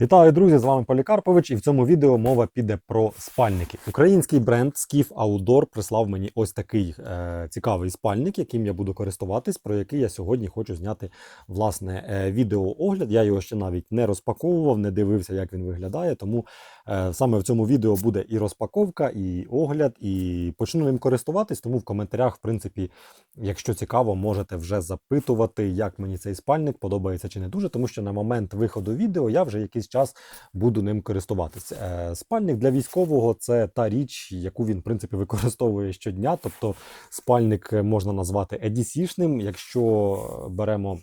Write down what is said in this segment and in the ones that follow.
Вітаю, друзі! З вами Полікарпович, і в цьому відео мова піде про спальники. Український бренд Skiff Outdoor прислав мені ось такий е, цікавий спальник, яким я буду користуватись, про який я сьогодні хочу зняти власне е, відеоогляд. Я його ще навіть не розпаковував, не дивився, як він виглядає. Тому е, саме в цьому відео буде і розпаковка, і огляд, і почну ним користуватись. Тому в коментарях, в принципі, якщо цікаво, можете вже запитувати, як мені цей спальник подобається чи не дуже, тому що на момент виходу відео я вже якийсь час буду ним користуватися. Е, Спальник для військового це та річ, яку він в принципі використовує щодня. Тобто спальник можна назвати EDC-шним. Якщо беремо,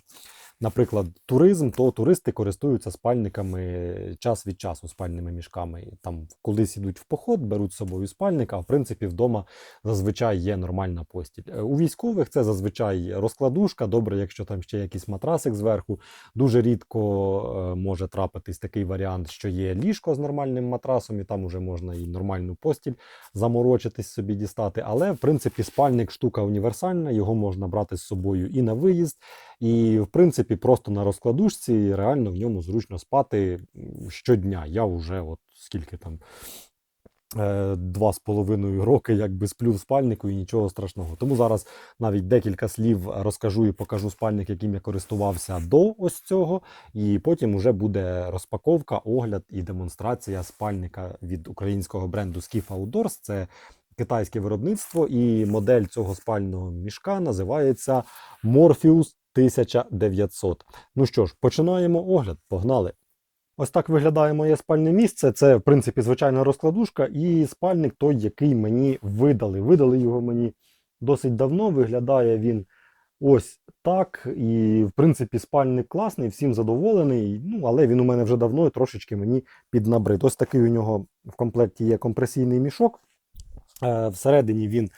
наприклад, туризм, то туристи користуються спальниками час від часу, спальними мішками. Там колись ідуть в поход, беруть з собою спальник, а в принципі вдома зазвичай є нормальна постіль. Е, У військових це зазвичай розкладушка. Добре, якщо там ще якийсь матрасик зверху. Дуже рідко е, може трапитись такий варіант, що є ліжко з нормальним матрасом, і там уже можна і нормальну постіль заморочитись собі дістати. Але в принципі спальник штука універсальна, його можна брати з собою і на виїзд, і в принципі просто на розкладушці реально в ньому зручно спати щодня. Я вже от скільки там. е, Два з половиною роки якби сплю в спальнику і нічого страшного. Тому зараз навіть декілька слів розкажу і покажу спальник, яким я користувався до ось цього. І потім вже буде розпаковка, огляд і демонстрація спальника від українського бренду Skiff Outdoors. Це китайське виробництво, і модель цього спального мішка називається Morpheus 1900. Ну що ж, починаємо огляд. Погнали! Ось так виглядає моє спальне місце. Це, в принципі, звичайна розкладушка, і спальник той, який мені видали. Видали його мені досить давно. Виглядає він ось так. І, в принципі, спальник класний, всім задоволений. Ну, але він у мене вже давно і трошечки мені піднабрид. Ось такий у нього в комплекті є компресійний мішок. Е, Всередині він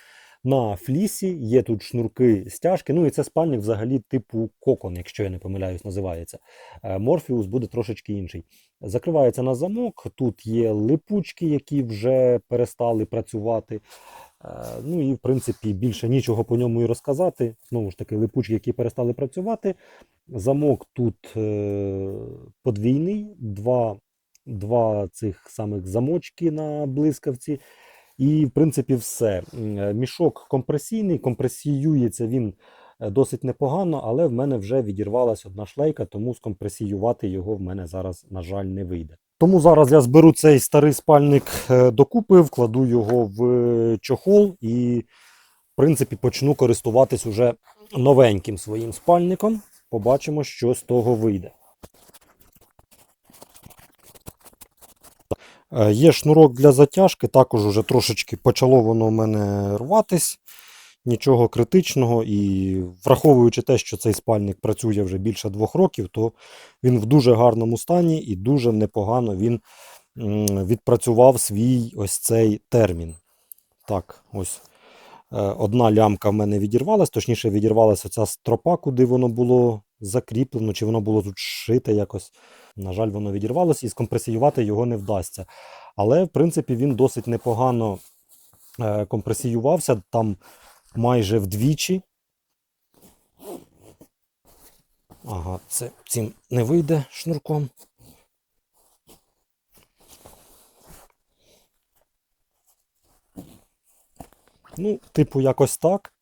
на флісі, є тут шнурки, стяжки. Ну і це спальник взагалі типу кокон, якщо я не помиляюсь, називається. Е, Морфіус буде трошечки інший. Закривається на замок. Тут є липучки, які вже перестали працювати. Е, Ну і в принципі більше нічого по ньому і розказати. Знову ж таки, липучки, які перестали працювати. Замок тут е, подвійний, два, два цих самих замочки на блискавці. І, в принципі, все. Е, Мішок компресійний, компресіюється він е, досить непогано, але в мене вже відірвалась одна шлейка, тому скомпресіювати його в мене зараз, на жаль, не вийде. Тому зараз я зберу цей старий спальник е, докупи, вкладу його в чохол і, в принципі, почну користуватись уже новеньким своїм спальником. Побачимо, що з того вийде. Є шнурок для затяжки, також уже трошечки почало воно в мене рватись. Нічого критичного. І враховуючи те, що цей спальник працює вже більше двох років, то він в дуже гарному стані і дуже непогано він відпрацював свій ось цей термін. Так, ось е, одна лямка в мене відірвалась, точніше, відірвалася ця стропа, куди воно було закріплено, чи воно було тут шите якось. На жаль, воно відірвалося і скомпресіювати його не вдасться. Але, в принципі, він досить непогано е, компресіювався там майже вдвічі. Ага, це цим не вийде шнурком. Ну, типу, якось так.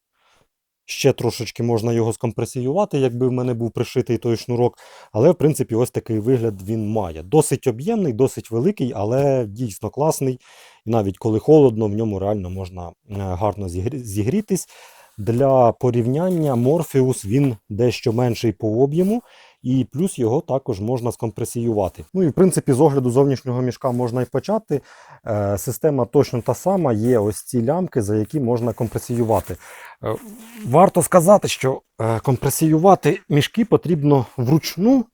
Ще трошечки можна його скомпресіювати, якби в мене був пришитий той шнурок. Але, в принципі, ось такий вигляд він має. Досить об'ємний, досить великий, але дійсно класний. І навіть коли холодно, в ньому реально можна е, гарно зігрітись. Для порівняння Morpheus він дещо менший по об'єму, і плюс його також можна скомпресіювати. Ну і в принципі, з огляду зовнішнього мішка можна і почати. Е, Система точно та сама, є ось ці лямки, за які можна компресіювати. Е, Варто сказати, що е, компресіювати мішки потрібно вручну,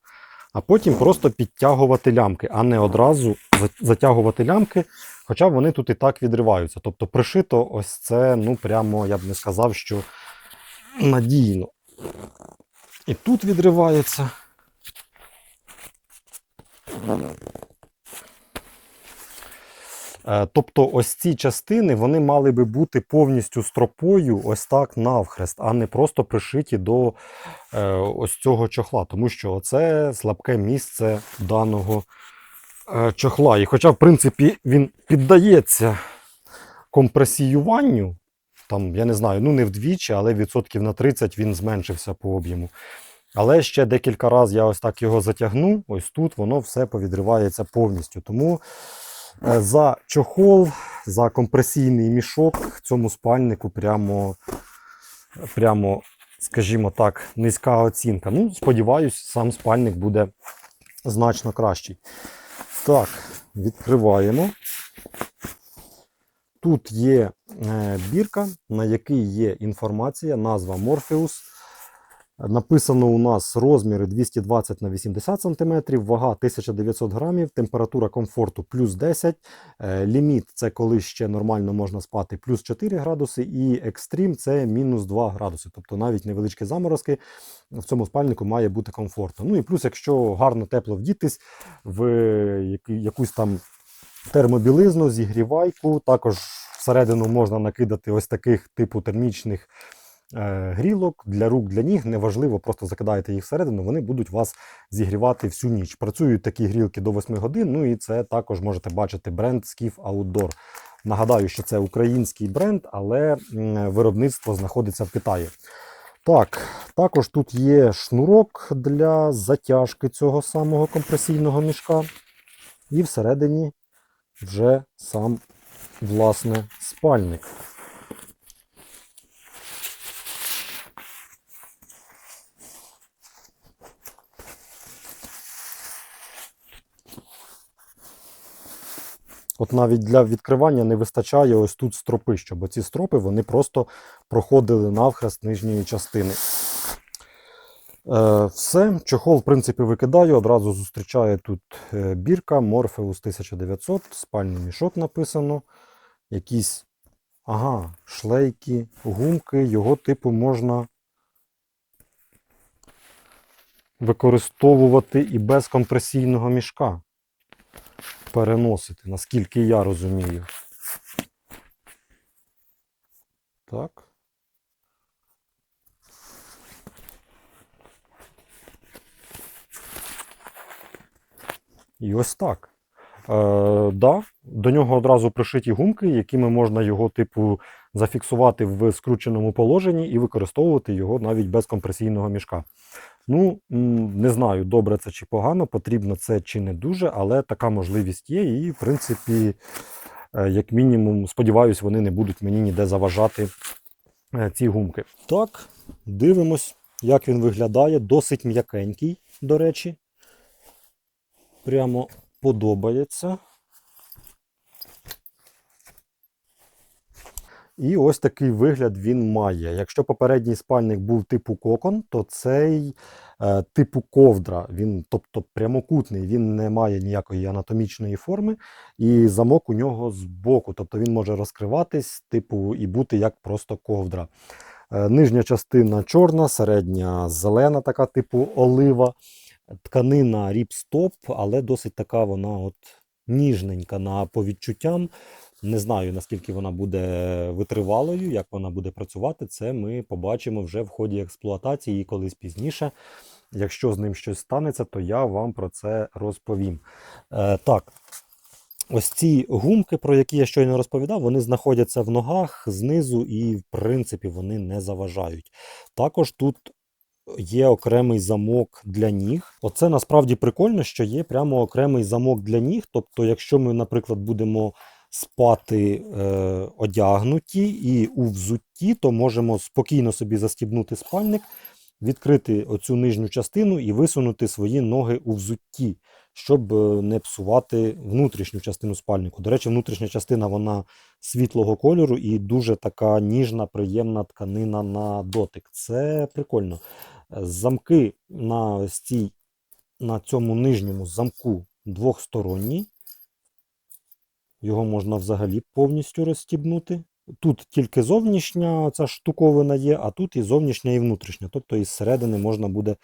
а потім просто підтягувати лямки, а не одразу затягувати лямки, хоча вони тут і так відриваються. Тобто пришито ось це, ну прямо я б не сказав, що надійно. І тут відривається. Е, Тобто ось ці частини вони мали би бути повністю стропою ось так навхрест, а не просто пришиті до е, ось цього чохла. Тому що це слабке місце даного е, чохла. І хоча, в принципі, він піддається компресіюванню, там, я не знаю, ну не вдвічі, але відсотків на 30 він зменшився по об'єму. Але ще декілька разів я ось так його затягну, ось тут воно все повідривається повністю. Тому е, за чохол, за компресійний мішок цьому спальнику прямо, прямо, скажімо так, низька оцінка. Ну, сподіваюсь, сам спальник буде значно кращий. Так, відкриваємо. Тут є е, бірка, на якій є інформація, назва Morpheus. Написано у нас розміри 220 на 80 см, вага 1900 грамів, температура комфорту плюс 10, е, ліміт це коли ще нормально можна спати плюс 4 градуси, і екстрім це мінус 2 градуси. Тобто навіть невеличкі заморозки в цьому спальнику має бути комфортно. Ну і плюс, якщо гарно тепло вдітись в якусь там термобілизну, зігрівайку, також всередину можна накидати ось таких типу термічних е, грілок для рук, для ніг. Неважливо, просто закидаєте їх всередину, вони будуть вас зігрівати всю ніч. Працюють такі грілки до 8 годин. Ну і це також можете бачити бренд Skiff Outdoor. Нагадаю, що це український бренд, але виробництво знаходиться в Китаї. Так, також тут є шнурок для затяжки цього самого компресійного мішка. І всередині вже сам власне спальник. От навіть для відкривання не вистачає ось тут стропи, щоб оці стропи вони просто проходили навхрест нижньої частини. Е, все, чохол, в принципі, викидаю. Одразу зустрічає тут е, бірка Morpheus 1900, спальний мішок написано. Якісь ага, шлейки, гумки, його типу можна використовувати і без компресійного мішка. Переносити, наскільки я розумію. Так. І ось так. Е, да, до нього одразу пришиті гумки, якими можна його, типу, зафіксувати в скрученому положенні і використовувати його навіть без компресійного мішка. Ну, не знаю, добре це чи погано, потрібно це чи не дуже, але така можливість є. І, в принципі, е, як мінімум, сподіваюсь, вони не будуть мені ніде заважати е, ці гумки. Так, дивимось, як він виглядає. Досить м'якенький, до речі. Прямо подобається. І ось такий вигляд він має. Якщо попередній спальник був типу кокон, то цей е, типу ковдра, він, тобто прямокутний, він не має ніякої анатомічної форми, і замок у нього збоку, тобто він може розкриватись, типу, і бути як просто ковдра. Е, нижня частина чорна, середня зелена, така типу олива. Тканина ріпстоп, але досить така вона от ніжненька на по відчуттям. Не знаю, наскільки вона буде витривалою, як вона буде працювати. Це ми побачимо вже в ході експлуатації і колись пізніше. Якщо з ним щось станеться, то я вам про це розповім. Е, так, ось ці гумки, про які я щойно розповідав, вони знаходяться в ногах знизу і, в принципі, вони не заважають. Також тут є окремий замок для ніг. Оце насправді прикольно, що є прямо окремий замок для ніг. Тобто, якщо ми, наприклад, будемо спати е, одягнуті і у взутті, то можемо спокійно собі застібнути спальник, відкрити оцю нижню частину і висунути свої ноги у взутті, щоб е, не псувати внутрішню частину спальнику. До речі, внутрішня частина вона світлого кольору і дуже така ніжна, приємна тканина на дотик. Це прикольно. Замки на ось цій, на цьому нижньому замку двохсторонні. Його можна взагалі повністю розстібнути. Тут тільки зовнішня ця штуковина є, а тут і зовнішня, і внутрішня. Тобто із середини можна буде е,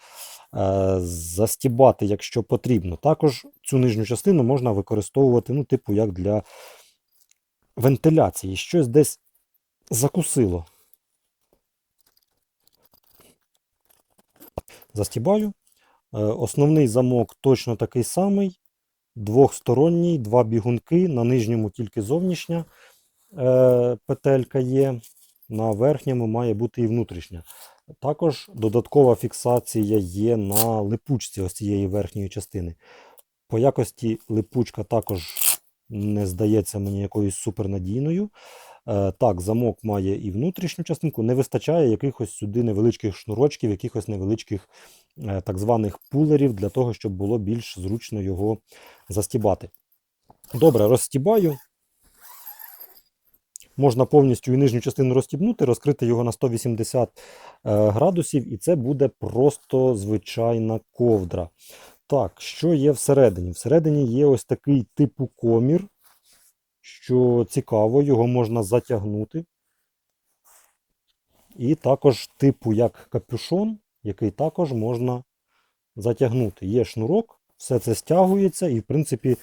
застібати, якщо потрібно. Також цю нижню частину можна використовувати, ну, типу, як для вентиляції. Щось десь закусило. Застібаю. Е, Основний замок точно такий самий. двохсторонній, два бігунки. На нижньому тільки зовнішня е, петелька є, на верхньому має бути і внутрішня. Також додаткова фіксація є на липучці ось цієї верхньої частини. По якості липучка також не здається мені якоюсь супернадійною. Е, Так, замок має і внутрішню частинку, не вистачає якихось сюди невеличких шнурочків, якихось невеличких е, так званих пулерів для того, щоб було більш зручно його застібати. Добре, розстібаю. Можна повністю і нижню частину розстібнути, розкрити його на 180 е, градусів, і це буде просто звичайна ковдра. Так, що є всередині? Всередині є ось такий типу комір, що цікаво, його можна затягнути. І також типу як капюшон, який також можна затягнути. Є шнурок, все це стягується, і, в принципі,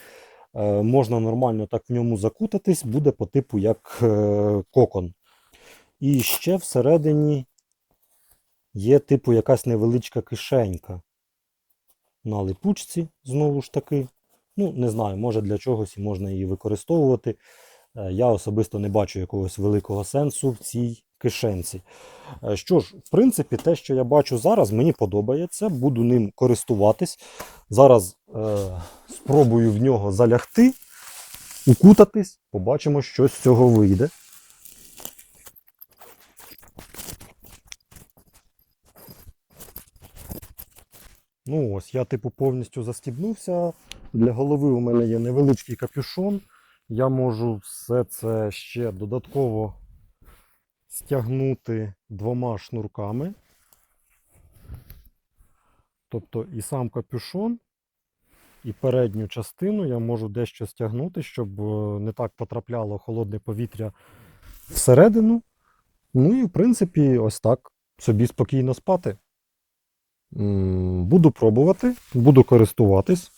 е, можна нормально так в ньому закутатись, буде по типу як е, кокон. І ще всередині є типу якась невеличка кишенька на липучці, знову ж таки. Ну, не знаю, може для чогось і можна її використовувати. Е, Я особисто не бачу якогось великого сенсу в цій кишенці. Е, Що ж, в принципі, те, що я бачу зараз, мені подобається, буду ним користуватись. Зараз е, спробую в нього залягти, укутатись, побачимо, що з цього вийде. Ну ось, я типу повністю застібнувся. Для голови у мене є невеличкий капюшон. Я можу все це ще додатково стягнути двома шнурками. Тобто і сам капюшон, і передню частину я можу дещо стягнути, щоб е, не так потрапляло холодне повітря всередину. Ну і в принципі, ось так собі спокійно спати. Буду пробувати, буду користуватись.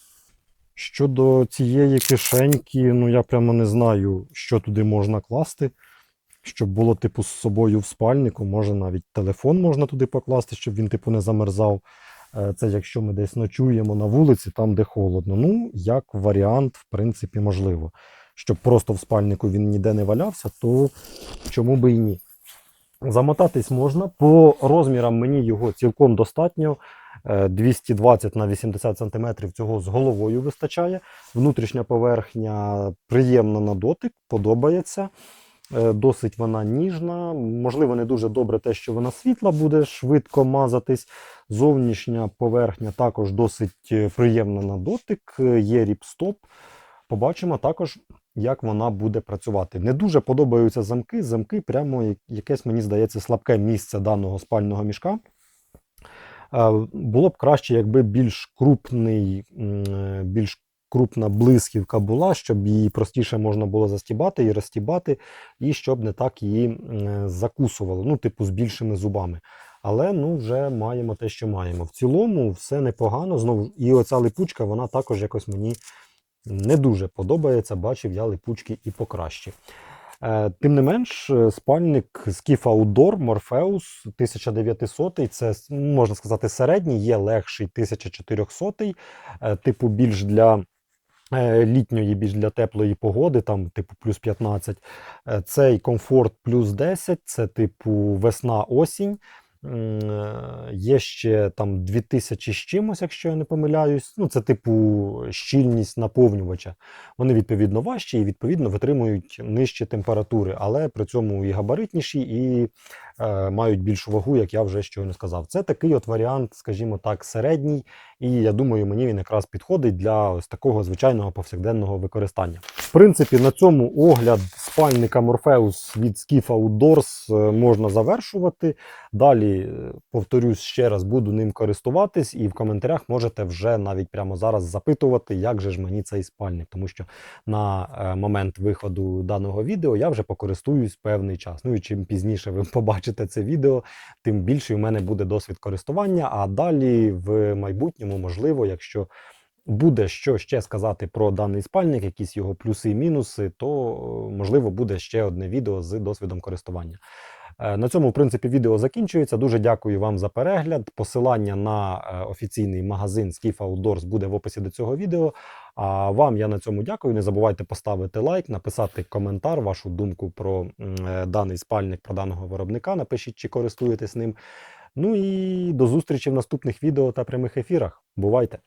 Щодо цієї кишеньки, ну я прямо не знаю, що туди можна класти, щоб було типу з собою в спальнику. Може навіть телефон можна туди покласти, щоб він типу не замерзав. Е, Це якщо ми десь ночуємо на вулиці, там де холодно. Ну, як варіант, в принципі, можливо. Щоб просто в спальнику він ніде не валявся, то чому би і ні. Замотатись можна. По розмірам мені його цілком достатньо. Е, 220 на 80 см цього з головою вистачає. Внутрішня поверхня приємна на дотик, подобається. Е, Досить вона ніжна. Можливо, не дуже добре те, що вона світла буде швидко мазатись. Зовнішня поверхня також досить е, приємна на дотик. Е, Є ріпстоп. Побачимо також, як вона буде працювати. Не дуже подобаються замки. Замки прямо якесь, мені здається, слабке місце даного спального мішка. Було б краще, якби більш крупний, е, більш крупна блисківка була, щоб її простіше можна було застібати і розстібати, і щоб не так її е, закусувало, ну, типу, з більшими зубами. Але ну, вже маємо те, що маємо. В цілому все непогано. Знову і оця липучка, вона також якось мені не дуже подобається. Бачив я липучки і покраще. Е, Тим не менш, е, спальник Skiff Outdoor Morpheus 1900, це можна сказати середній, є легший 1400-й, типу більш для е, літньої, більш для теплої погоди, там типу плюс 15. Е, Цей комфорт плюс 10, це типу весна-осінь. Е, Є ще там 2000 з чимось, якщо я не помиляюсь. Ну, це типу щільність наповнювача. Вони відповідно важчі і відповідно витримують нижчі температури, але при цьому і габаритніші, і мають більшу вагу, як я вже щойно сказав. Це такий от варіант, скажімо так, середній, і я думаю, мені він якраз підходить для ось такого звичайного повсякденного використання. В принципі, на цьому огляд спальника Morpheus від Skiff Outdoors е, можна завершувати. Далі, е, повторюсь ще раз, буду ним користуватись, і в коментарях можете вже навіть прямо зараз запитувати, як же ж мені цей спальник, тому що на е, момент виходу даного відео я вже покористуюсь певний час. Ну і чим пізніше ви побачите це відео, тим більший у мене буде досвід користування. А далі в майбутньому, можливо, якщо буде що ще сказати про даний спальник, якісь його плюси і мінуси, то можливо буде ще одне відео з досвідом користування. Е, На цьому, в принципі, відео закінчується. Дуже дякую вам за перегляд. Посилання на е, офіційний магазин Skiff Outdoors буде в описі до цього відео. А вам я на цьому дякую. Не забувайте поставити лайк, написати коментар, вашу думку про е, даний спальник, про даного виробника. Напишіть, чи користуєтесь ним. Ну і до зустрічі в наступних відео та прямих ефірах. Бувайте!